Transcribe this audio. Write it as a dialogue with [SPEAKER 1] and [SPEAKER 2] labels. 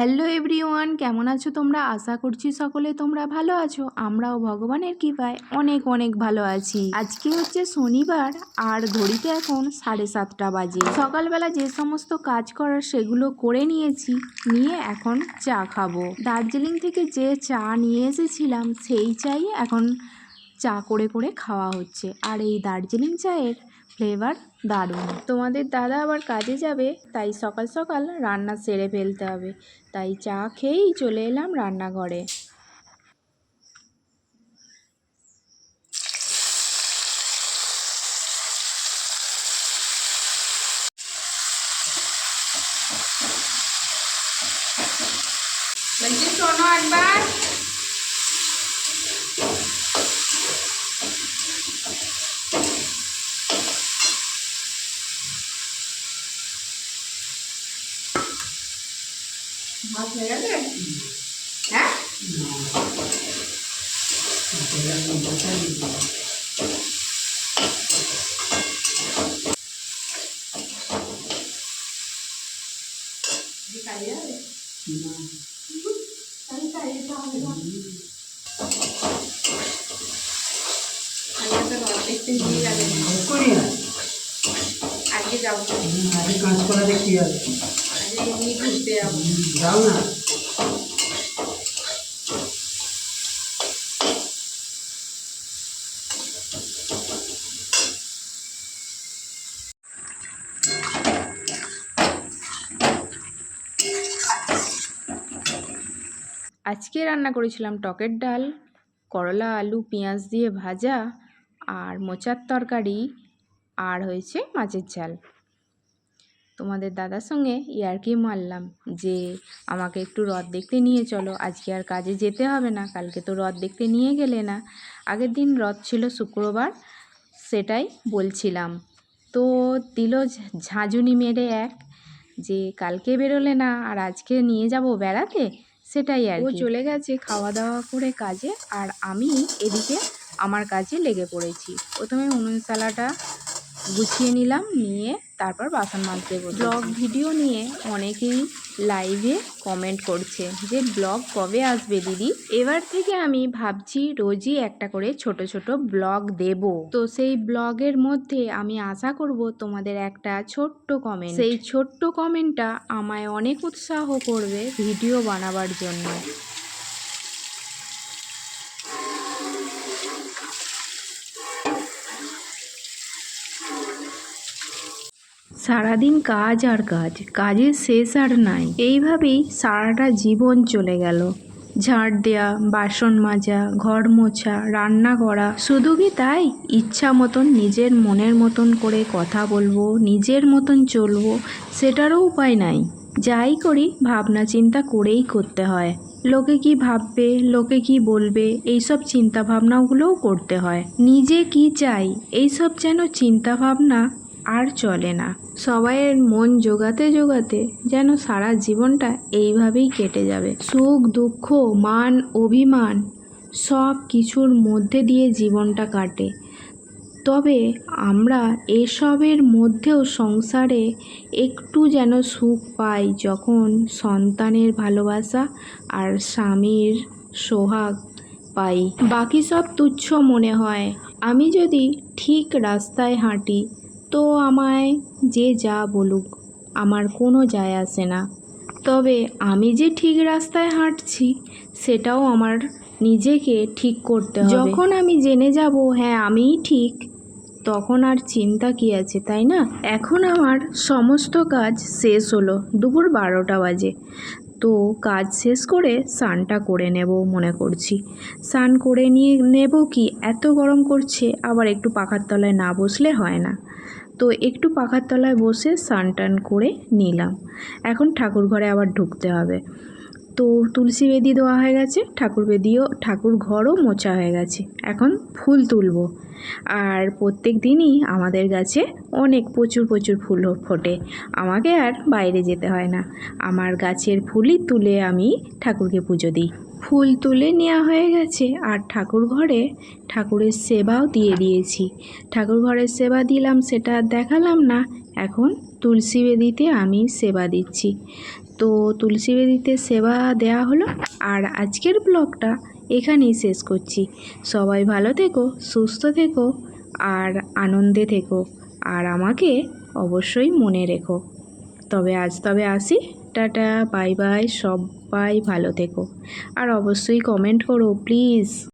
[SPEAKER 1] Hello everyone, কেমন আছো তোমরা? আশা করছি সকলে তোমরা ভালো আছো। আমরাও ভগবানের কৃপায় অনেক অনেক ভালো আছি। আজকে হচ্ছে শনিবার, আর ঘড়িতে এখন সাড়ে সাতটা বাজে। সকালবেলা যে সমস্ত কাজ করার সেগুলো করে নিয়েছি, নিয়ে এখন চা খাব। দার্জিলিং থেকে যে চা নিয়ে এসেছিলাম, সেই চাই এখন চা করে করে খাওয়া হচ্ছে। আর এই দার্জিলিং চায়ের ফ্লেভার দারুণ। তোমাদের দাদা আবার কাজে যাবে, তাই সকাল সকাল রান্না সেরে ফেলতে হবে। তাই চা খেয়েই চলে এলাম রান্নাঘরে। বলছি শোনো একবার। ভাত হয়ে? গেছে হ্যাঁ যাবে তাহলে কাজে যেতে হবে না আজকে যাবে
[SPEAKER 2] না
[SPEAKER 1] আজকে
[SPEAKER 2] কাঁচকলা দেখতে যাবে
[SPEAKER 1] আজকে রান্না করেছিলাম টকের ডাল, করলা, আলু, পেঁয়াজ দিয়ে ভাজা, আর মোচার তরকারি, আর হয়েছে মাছের ঝাল। তোমাদের দাদার সঙ্গে ইয়ার্কি মারলাম যে আমাকে একটু রথ দেখতে নিয়ে চলো আজকে আর কাজে যেতে হবে না কালকে তো রথ দেখতে নিয়ে গেলে না। আগের দিন রথ ছিল শুক্রবার সেটাই বলছিলাম। তো দিল ঝাঁঝুনি মেরে এক যে কালকে বেরোলে না আর আজকে নিয়ে যাব বেড়াতে? সেটাই আর ও চলে গেছে খাওয়া দাওয়া করে কাজে আর আমি এদিকে আমার কাজে লেগে পড়েছি। প্রথমে উনুন সালাটা গুছিয়ে নিলাম, নিয়ে তারপর বাসন মাজতে ব্লগ ভিডিও নিয়ে অনেকেই লাইভে কমেন্ট করছে যে, ব্লগ কবে আসবে দিদি? এবার থেকে আমি ভাবছি রোজই একটা করে ছোট ছোট ব্লগ দেব। তো সেই ব্লগের মধ্যে আমি আশা করব তোমাদের একটা ছোট্ট কমেন্ট সেই ছোট্ট কমেন্টটা আমায় অনেক উৎসাহ করবে ভিডিও বানাবার জন্য। সারাদিন কাজ আর কাজ, কাজের শেষ আর নাই। এইভাবেই সারাটা জীবন চলে গেল। ঝাড় দেয়া, বাসন মাজা, ঘর মোছা, রান্না করা, শুধু কি তাই? ইচ্ছা মতন নিজের মনের মতন করে কথা বলব, নিজের মতন চলবো, সেটারও উপায় নাই। যাই করি, ভাবনা চিন্তা করেই করতে হয়। লোকে কি ভাববে, লোকে কি বলবে, এইসব চিন্তা ভাবনাগুলোও করতে হয়। নিজে কি চাই, এইসব যেন চিন্তা ভাবনা আর চলে না। সবাইয়ের মন জোগাতে জোগাতে যেন সারা জীবনটা এইভাবেই কেটে যাবে। সুখ, দুঃখ, মান, অভিমান সব কিছুর মধ্যে দিয়ে জীবনটা কাটে। তবে আমরা এসবের মধ্যেও সংসারে একটু যেন সুখ পাই যখন সন্তানের ভালোবাসা আর স্বামীর সোহাগ পাই। বাকি সব তুচ্ছ মনে হয়। আমি যদি ঠিক রাস্তায় হাঁটি তো আমায় যে যা বলুক, আমার কোনো যায় আসে না। তবে আমি যে ঠিক রাস্তায় হাঁটছি, সেটাও আমার নিজেকে ঠিক করতে হবে। যখন আমি জেনে যাব হ্যাঁ আমিই ঠিক, তখন আর চিন্তা কি আছে, তাই না? এখন আমার সমস্ত কাজ শেষ হলো, দুপুর বারোটা বাজে। তো কাজ শেষ করে স্নানটা করে নেব মনে করছি। স্নান করে নিয়ে নেব কি? এত গরম করছে, আবার একটু পাখার তলায় না বসলে হয় না। তো একটু পাখার তলায় বসে স্নান টান করে নিলাম। এখন ঠাকুর ঘরে আবার ঢুকতে হবে। তো তুলসী বেদি দেওয়া হয়ে গেছে, ঠাকুর বেদিও, ঠাকুর ঘরও মোছা হয়ে গেছে। এখন ফুল তুলবো। আর প্রত্যেক দিনই আমাদের গাছে অনেক প্রচুর প্রচুর ফুল ফোটে। আমাকে আর বাইরে যেতে হয় না। আমার গাছের ফুলই তুলে আমি ঠাকুরকে পুজো দিই। ফুল তুলে নেওয়া হয়ে গেছে আর ঠাকুর ঘরে ঠাকুরের সেবাও দিয়ে দিয়েছি। ঠাকুর ঘরের সেবা দিলাম সেটা দেখালাম না, এখন তুলসী বেদিতে আমি সেবা দিচ্ছি। তো তুলসী বেদিতে সেবা দেয়া হলো আর আজকের ব্লগটা এখানেই শেষ করছি। সবাই ভালো থেকো, সুস্থ থেকো আর আনন্দে থেকো আর আমাকে অবশ্যই মনে রেখো। তবে আজ তবে আসি। টাটা বাই বাই সবাই ভালো থেকো। আর অবশ্যই কমেন্ট করো প্লিজ